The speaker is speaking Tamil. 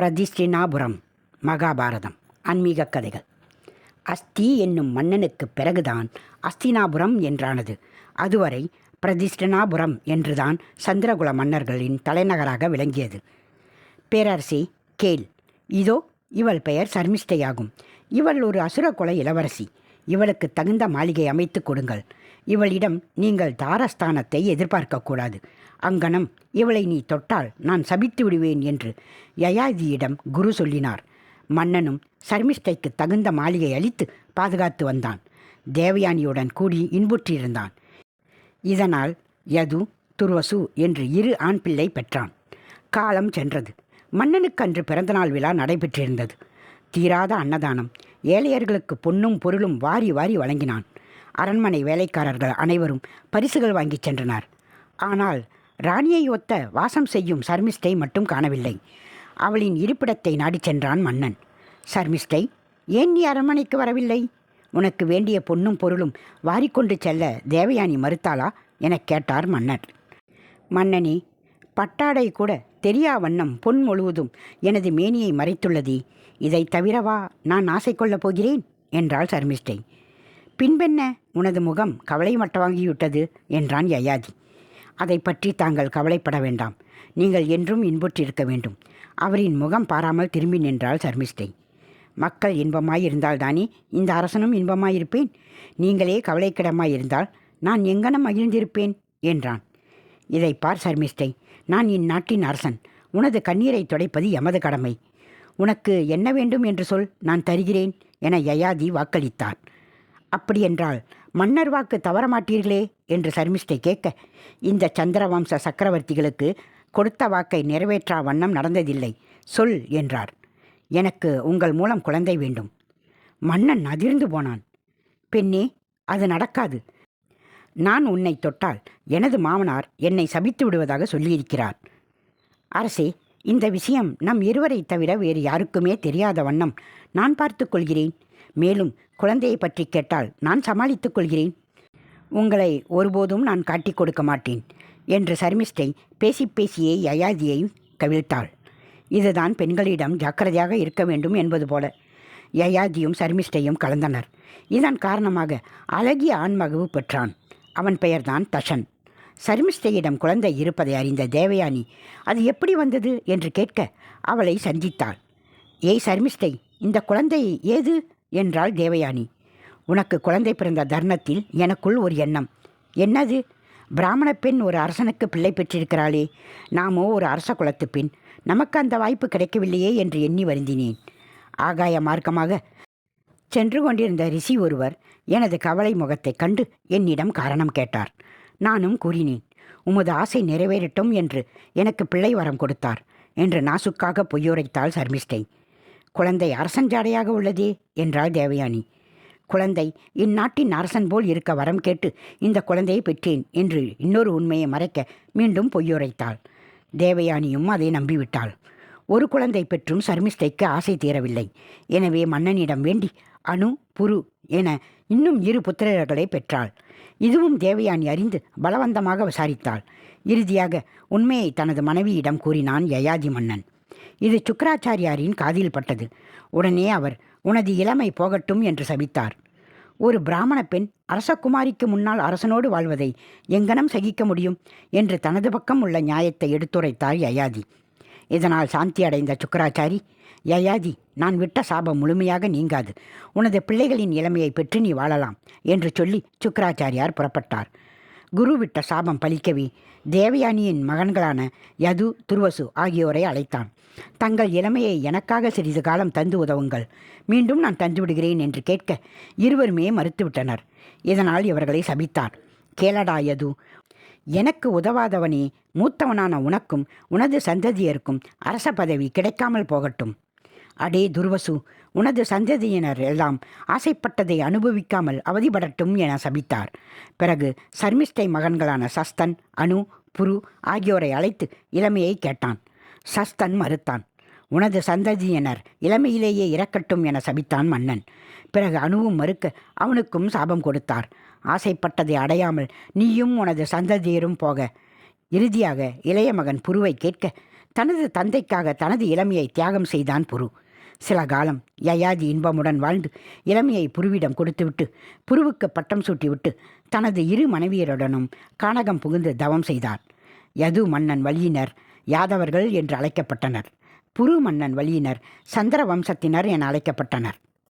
பிரதிஷ்டினாபுரம் மகாபாரதம் ஆன்மீக கதைகள். அஸ்தி என்னும் மன்னனுக்கு பிறகுதான் அஸ்தினாபுரம் என்றானது. அதுவரை பிரதிஷ்டனாபுரம் என்றுதான் சந்திரகுல மன்னர்களின் தலைநகராக விளங்கியது. பேரரசி கேல். இதோ இவள் பெயர் சர்மிஷ்டையாகும். இவள் ஒரு அசுரகுல இளவரசி. இவளுக்கு தகுந்த மாளிகை அமைத்துக் கொடுங்கள். இவளிடம் நீங்கள் தாரஸ்தானத்தை எதிர்பார்க்கக்கூடாது. அங்கனம் இவளை நீ தொட்டால் நான் சபித்து விடுவேன் என்று யயாதியிடம் குரு சொல்லினார். மன்னனும் சர்மிஷ்டைக்கு தகுந்த மாளிகை அளித்து பாதுகாத்து வந்தான். தேவயானியுடன் கூடி இன்புற்றிருந்தான். இதனால் யது துர்வசு என்று இரு ஆண் பிள்ளை பெற்றான். காலம் சென்றது. மன்னனுக்கு அன்று பிறந்தநாள் விழா நடைபெற்றிருந்தது. தீராத அன்னதானம் ஏழையர்களுக்கு பொன்னும் பொருளும் வாரி வாரி வழங்கினான். அரண்மனை வேலைக்காரர்கள் அனைவரும் பரிசுகள் வாங்கிச் சென்றனர். ஆனால் ராணியை ஒத்த வாசம் செய்யும் சர்மிஷ்டை மட்டும் காணவில்லை. அவளின் இருப்பிடத்தை நாடிச் சென்றான் மன்னன். சர்மிஷ்டை ஏன் நீ அரண்மனைக்கு வரவில்லை? உனக்கு வேண்டிய பொன்னும் பொருளும் வாரிக்கொண்டு செல்ல தேவயானி மறுத்தாளா? எனக் கேட்டார் மன்னர். மன்னனே பட்டாடை கூட தெரியா வண்ணம் பொன் முழுவதும் எனது மேனியை மறைத்துள்ளதே. இதை தவிரவா நான் ஆசை கொள்ளப் போகிறேன்? என்றாள் சர்மிஷ்டை. பின்பென்ன? உனது முகம் கவலை மட்டவாங்கிவிட்டது என்றான் யயாதி. அதை பற்றி தாங்கள் கவலைப்பட வேண்டாம். நீங்கள் என்றும் இன்புற்றிருக்க வேண்டும். அவரின் முகம் பாராமல் திரும்பி நின்றாள் சர்மிஷ்டை. மக்கள் இன்பமாயிருந்தால்தானே இந்த அரசனும் இன்பமாயிருப்பேன்? நீங்களே கவலைக்கிடமாயிருந்தால் நான் எங்கனம் மகிழ்ந்திருப்பேன்? என்றான். இதை பார் சர்மிஷ்டை நான் இந்நாட்டின் அரசன். உனது கண்ணீரை துடைப்பது எமது கடமை. உனக்கு என்ன வேண்டும் என்று சொல் நான் தருகிறேன் என யயாதி வாக்களித்தார் அப்படியென்றால் மன்னர் வாக்கு தவறமாட்டீர்களே என்று சர்மிஷ்டை கேட்க இந்த சந்திரவம்ச சக்கரவர்த்திகளுக்கு கொடுத்த வாக்கை நிறைவேற்றா வண்ணம் நடந்ததில்லை சொல் என்றார். எனக்கு உங்கள் மூலம் குழந்தை வேண்டும். மன்னன் அதிர்ந்து போனான். பெண்ணே அது நடக்காது. நான் உன்னை தொட்டால் எனது மாமனார் என்னை சபித்து விடுவதாக சொல்லியிருக்கிறார். அரசே இந்த விஷயம் நம் இருவரை தவிர வேறு யாருக்குமே தெரியாத வண்ணம் நான் பார்த்துக்கொள்கிறேன் மேலும் குழந்தையை பற்றி கேட்டால் நான் சமாளித்துக் கொள்கிறேன். உங்களை ஒருபோதும் நான் காட்டிக் கொடுக்க மாட்டேன் என்று சர்மிஷ்டை பேசி பேசியே யயாதியையும் கவிழ்த்தாள். இதுதான் பெண்களிடம் ஜாக்கிரதையாக இருக்க வேண்டும் என்பது போல யயாதியும் சர்மிஷ்டையும் கலந்தனர். இதன் காரணமாக அழகிய ஆண்மகவு பெற்றான். அவன் பெயர்தான் தஷன். சர்மிஷ்டையிடம் குழந்தை இருப்பதை அறிந்த தேவயானி அது எப்படி வந்தது? என்று கேட்க அவளை சந்தித்தாள். ஏய் சர்மிஸ்டை இந்த குழந்தை ஏது? என்றாள் தேவயானி. உனக்கு குழந்தை பிறந்த தர்ணத்தில் எனக்குள் ஒரு எண்ணம். என்னது? பிராமண பெண் ஒரு அரசனுக்கு பிள்ளை பெற்றிருக்கிறாளே. நாமோ ஒரு அரச குலத்து பெண். நமக்கு அந்த வாய்ப்பு கிடைக்கவில்லையே என்று எண்ணி வருந்தினேன். ஆகாய மார்க்கமாக சென்று கொண்டிருந்த ரிஷி ஒருவர் எனது கவலை முகத்தைக் கண்டு என்னிடம் காரணம் கேட்டார். நானும் கூறினேன் உமது ஆசை நிறைவேறட்டும் என்று எனக்கு பிள்ளை வரம் கொடுத்தார் என்று நாசுக்காக பொய்யுரைத்தாள் சர்மிஷ்டை. குழந்தை அரசன் ஜாடையாக உள்ளதே? என்றாள் தேவயானி. குழந்தை இந்நாட்டின் அரசன் போல் இருக்க வரம் கேட்டு இந்த குழந்தையை பெற்றேன் என்று இன்னொரு உண்மையை மறைக்க மீண்டும் பொய்யுரைத்தாள். தேவயானியும் அதை நம்பிவிட்டாள். ஒரு குழந்தை பெற்றும் சர்மிஷ்டைக்கு ஆசை தீரவில்லை. எனவே மன்னனிடம் வேண்டி அணு புரு என இன்னும் இரு புத்திரர்களை பெற்றாள். இதுவும் தேவயானி அறிந்து பலவந்தமாக விசாரித்தாள். இறுதியாக உண்மையை தனது மனைவியிடம் கூறினான் யயாதி மன்னன். இது சுக்கராச்சாரியாரின் காதில் பட்டது. உடனே அவர் உனது இளமை போகட்டும் என்று சபித்தார். ஒரு பிராமண பெண் அரசகுமாரிக்கு முன்னால் அரசனோடு வாழ்வதை எங்கனம் சகிக்க முடியும்? என்று தனது பக்கம் உள்ள நியாயத்தை எடுத்துரைத்தார் யயாதி. இதனால் சாந்தி அடைந்த சுக்கராச்சாரி யயாதி நான் விட்ட சாபம் முழுமையாக நீங்காது. உனது பிள்ளைகளின் இளமையை பெற்று நீ வாழலாம் என்று சொல்லி சுக்கராச்சாரியார் புறப்பட்டார். குரு விட்ட சாபம் பலிக்கவே தேவயானியின் மகன்களான யது துர்வசு ஆகியோரை அழைத்தான். தங்கள் இளமையை எனக்காக சிறிது காலம் தந்து உதவுங்கள். மீண்டும் நான் தந்து விடுகிறேன் என்று கேட்க இருவருமே மறுத்துவிட்டனர். இதனால் இவர்களை சபித்தார். கேளடா யது எனக்கு உதவாதவனே மூத்தவனான உனக்கும் உனது சந்ததியருக்கும் அரச பதவி கிடைக்காமல் போகட்டும். அடே துர்வசு உனது சந்ததியினர் எல்லாம் ஆசைப்பட்டதை அனுபவிக்காமல் அவதிப்படட்டும் என சபித்தார். பிறகு சர்மிஷ்டை மகன்களான சஸ்தன் அனு புரு ஆகியோரை அழைத்து இளமையை கேட்டான். சஸ்தன் மறுத்தான் உனது சந்ததியினர் இளமையிலேயே இறக்கட்டும் என சபித்தான் மன்னன். பிறகு அணுவும் மறுக்க அவனுக்கும் சாபம் கொடுத்தார். ஆசைப்பட்டதை அடையாமல் நீயும் உனது சந்ததியரும் போக இறுதியாக இளைய மகன் புருவை கேட்க தனது தந்தைக்காக தனது இளமையை தியாகம் செய்தான் புரு. சில காலம் யயாதி இன்பமுடன் வாழ்ந்து இளமையை புருவிடம் கொடுத்துவிட்டு புருவுக்கு பட்டம் சூட்டிவிட்டு தனது இரு மனைவியருடனும் கானகம் புகுந்து தவம் செய்தார். யது மன்னன் வழியினர் யாதவர்கள் என்று அழைக்கப்பட்டனர். புரு மன்னன் வழியினர் சந்திர வம்சத்தினர் என அழைக்கப்பட்டனர்.